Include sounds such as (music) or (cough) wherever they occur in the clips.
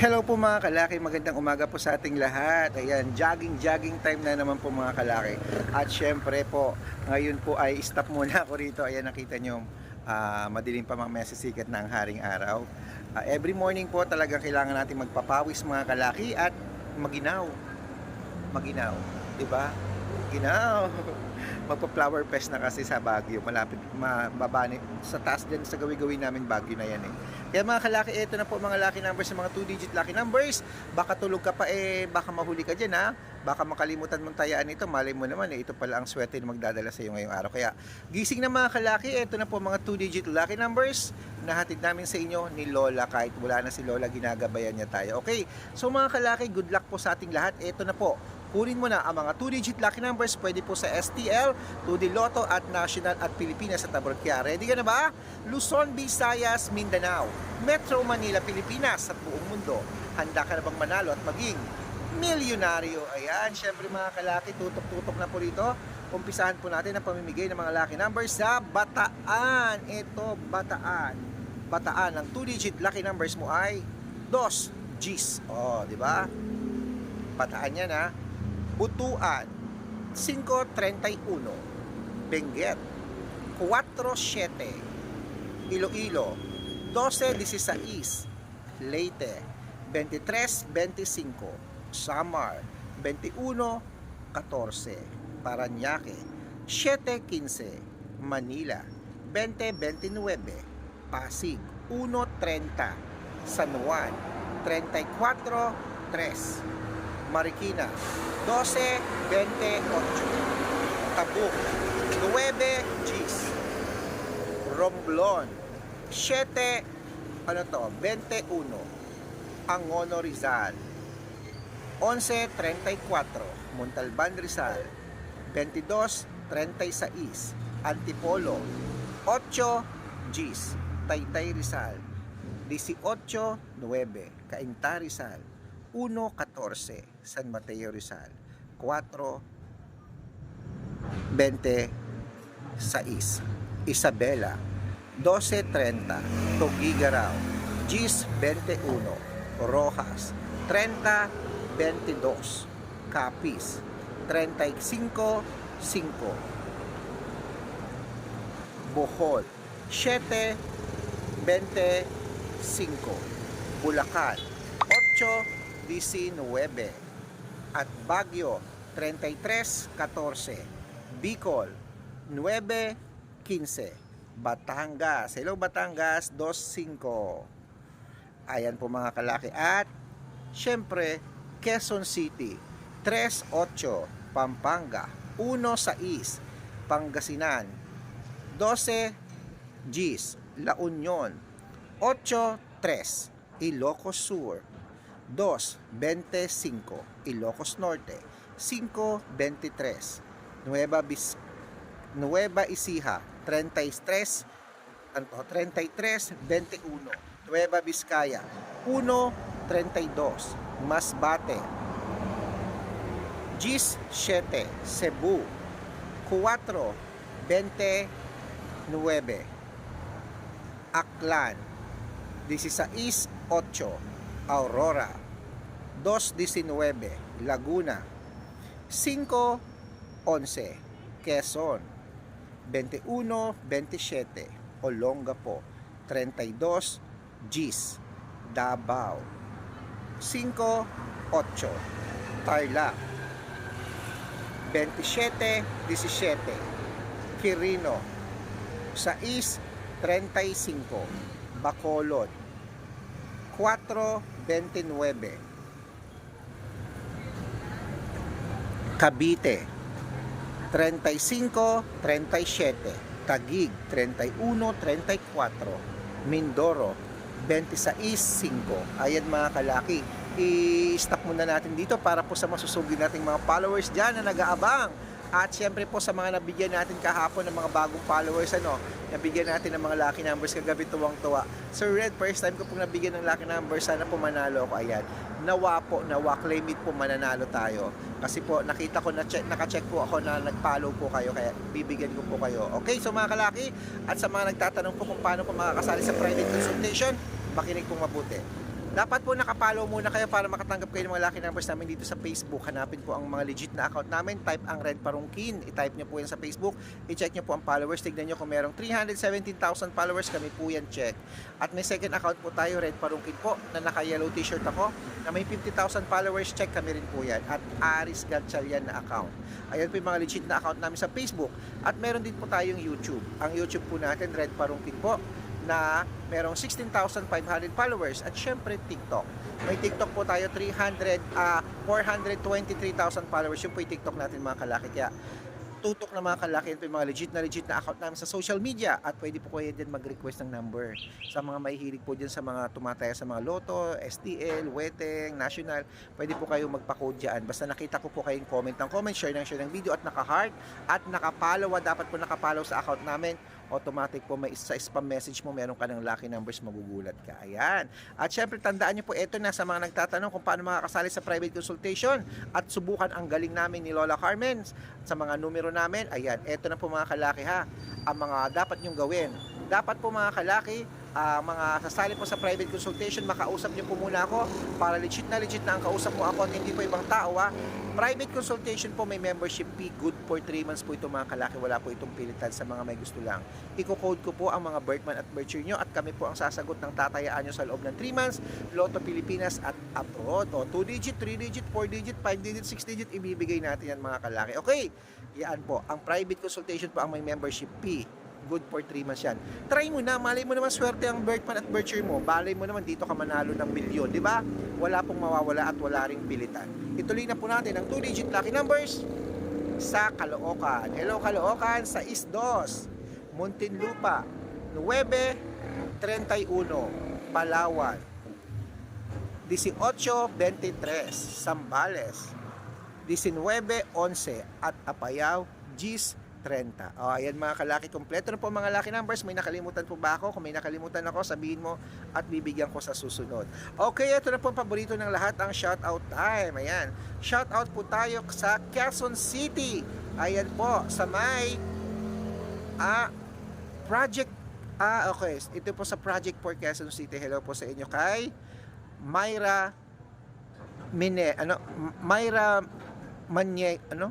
Hello po mga kalaki, magandang umaga po sa ating lahat. Ayan, jogging-jogging time na naman po mga kalaki. At syempre po, ngayon po ay stop muna ako rito. Ayan, nakita nyo, ah, madilim pa mga mesisikat na ang haring araw. Ah, every morning po talaga kailangan natin magpapawis mga kalaki at maginaw. Maginaw, di ba? Ginaw. (laughs) Magpa-flower fest na kasi sa Baguio. Malapit, mababani sa taas din sa gawi-gawi namin Baguio na yan eh. Kaya mga kalaki, ito na po mga lucky numbers sa mga 2-digit lucky numbers. Baka tulog ka pa eh, baka mahuli ka dyan ha. Baka makalimutan mong tayaan ito. Malay mo naman eh, ito pala ang swerte na magdadala sa iyo ngayong araw. Kaya gising na mga kalaki, ito na po mga 2-digit lucky numbers na hatid namin sa inyo ni Lola. Kahit wala na si Lola, ginagabayan niya tayo. Okay, so mga kalaki, good luck po sa ating lahat. Ito na po, kunin mo na ang mga 2-digit lucky numbers pwede po sa STL, 2D Lotto at National at Pilipinas sa Tabrok. Kaya ready ka na ba? Luzon, Visayas, Mindanao, Metro Manila, Pilipinas at buong mundo. Handa ka na bang manalo at maging milyonaryo? Ayan, syempre mga kalaki, tutok-tutok na po rito. Umpisahan po natin ang pamimigay ng mga lucky numbers sa Bataan. Ito, Bataan. Bataan, ang 2-digit lucky numbers mo ay 2 G's. Oh, di ba? Bataan yan ha. Butuan, 5.31. Benguet, 4.7. Iloilo, 12.16. Leyte, 23.25. Samar, 21.14. Paranaque, 7.15. Manila, 20.29. Pasig, 1.30. San Juan, 34.3. Marikina, 12.28. Tabuk, 9 Gs. Romblon, 7, ano to, 21. Angono Rizal, 11.34. Montalban Rizal, 22.36. Antipolo, 8 Gs. Taytay Rizal, 18.9. Cainta Rizal, 1.14. San Mateo Rizal, 4.26. Isabela, 12.30. Tugigaraw, Gis 21. Rojas, 30.22. Capiz, 35.5. Bohol, 7.25. Bulacan, 8.19. At Baguio, 33.14. Bicol, 9.15. Batangas, hello Batangas, 2.5. Ayan po mga kalaki. At, syempre, Quezon City, 3.8. Pampanga, 1.6. Pangasinan, 12 Gs. La Union, 8.3. Ilocos Sur, 2.25. Ilocos Norte, 5.23. Nueva Bis Nueva Ecija, 33 ano, 33.21. Nueva Vizcaya, 1.32. Masbate, Gis 7. Cebu, 4.29. Aklan, 16.8. Aurora, 2.19. Laguna, 5.11. Quezon, 21.27. Olongapo, 32 Gs. Davao, 5.8. Tarlac, 27.17. Quirino, 6.35. Bacolod, 4.29. Cavite, 35-37, Tagig 31-34, Mindoro. 26-5. Ayan mga kalaki, i-stop muna natin dito para po sa masusugi nating mga followers dyan na nag-aabang. At syempre po sa mga nabigyan natin kahapon ng mga bagong followers, ano, nabigyan natin ng mga lucky numbers kagabi tuwang-tuwa. Sir Red, first time ko pong nabigyan ng lucky numbers, sana po manalo ako. Ayan, nawa po, nawa, claim it po mananalo tayo. Kasi po nakita ko na check, naka-check po ako na nag-follow po kayo kaya bibigyan ko po kayo. Okay, so mga kalaki at sa mga nagtatanong po kung paano po makakasali sa private consultation, makinig pong mabuti. Dapat po nakapollow muna kayo para makatanggap kayo ng mga lucky numbers namin dito sa Facebook. Hanapin po ang mga legit na account namin. Type ang Red Parungkin. I-type nyo po yan sa Facebook. I-check nyo po ang followers. Tignan nyo kung merong 317,000 followers. Kami po yan check. At may second account po tayo, Red Parungkin po, na naka-yellow t-shirt ako, na may 50,000 followers. Check kami rin po yan. At Aris Gatchalian na account. Ayan po yung mga legit na account namin sa Facebook. At meron din po tayong YouTube. Ang YouTube po natin, Red Parungkin po, na merong 16,500 followers at syempre TikTok. May TikTok po tayo 300 ah 423,000 followers. Yung po yung TikTok natin mga kalaki. Kaya tutok na mga kalaki. Ito yung mga legit na legit na account namin sa social media. At pwede po kayo din mag-request ng number. Sa mga mahihilig po dyan sa mga tumataya sa mga loto, STL, Weteng, National pwede po kayo magpa-code dyan. Basta nakita ko po kayong comment ng comment, share ng share ng video at naka-heart at naka-follow. Dapat po naka-follow sa account namin automatic po may sa spam message mo meron ka ng lucky numbers magugulat ka. Ayan. At syempre tandaan niyo po ito na sa mga nagtatanong kung paano makakasali sa private consultation at subukan ang galing namin ni Lola Carmen sa mga numero namin. Ayan, ito na po mga kalaki ha. Ang mga dapat niyong gawin. Dapat po mga kalaki, ah, mga sasali po sa private consultation, makausap niyo po muna ako para legit na legit na ang kausap mo ako at hindi po ibang tao ha. Private consultation po may membership fee, good for 3 months po ito mga kalaki, wala po itong pilitan sa mga may gusto lang. Iko-code ko po ang mga birthman at year nyo at kami po ang sasagot ng tatayaan nyo sa loob ng 3 months, Lotto Pilipinas at abroad. O 2 digit, 3 digit, 4 digit, 5 digit, 6 digit, ibibigay natin yan mga kalaki. Okay, yan po. Ang private consultation po ang may membership fee good for 3 months yan. Try mo na, malay mo naman swerte ang birthman at year mo. Balay mo naman dito ka manalo ng milyon, di ba? Wala pong mawawala at wala ring pilitan. Ituloy na po natin ang 2-digit lucky numbers sa Caloocan. Hello Caloocan sa Isdos, Muntinlupa, 931, Palawan, 1823, Sambales, 1911 at Apayao, Gis 30. O, ayan mga kalaki, kompleto na po mga lucky numbers. May nakalimutan po ba ako? Kung may nakalimutan ako, sabihin mo at bibigyan ko sa susunod. Okay, ito na po ang paborito ng lahat, ang shoutout time. Ayan, shoutout po tayo sa Quezon City. Ayan po, sa may ah, project Ah, okay. Ito po sa Project for Quezon City. Hello po sa inyo kay Myra Mine, ano, Myra Manye, ano?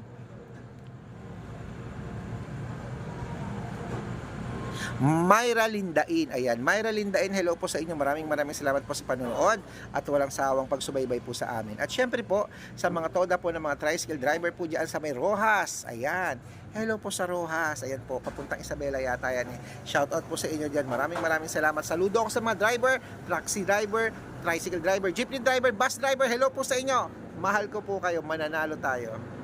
Myra Lindain. Ayan, Myra Lindain, hello po sa inyo. Maraming maraming salamat po sa panonood at walang sawang pagsubaybay po sa amin. At syempre po, sa mga toda po ng mga tricycle driver po dyan sa may Rojas. Ayan, hello po sa Rojas. Ayan po, papuntang Isabela yata yan. Eh. Shout out po sa inyo dyan. Maraming maraming salamat. Saludo ako sa mga driver, taxi driver, tricycle driver, jeepney driver, bus driver. Hello po sa inyo. Mahal ko po kayo. Mananalo tayo.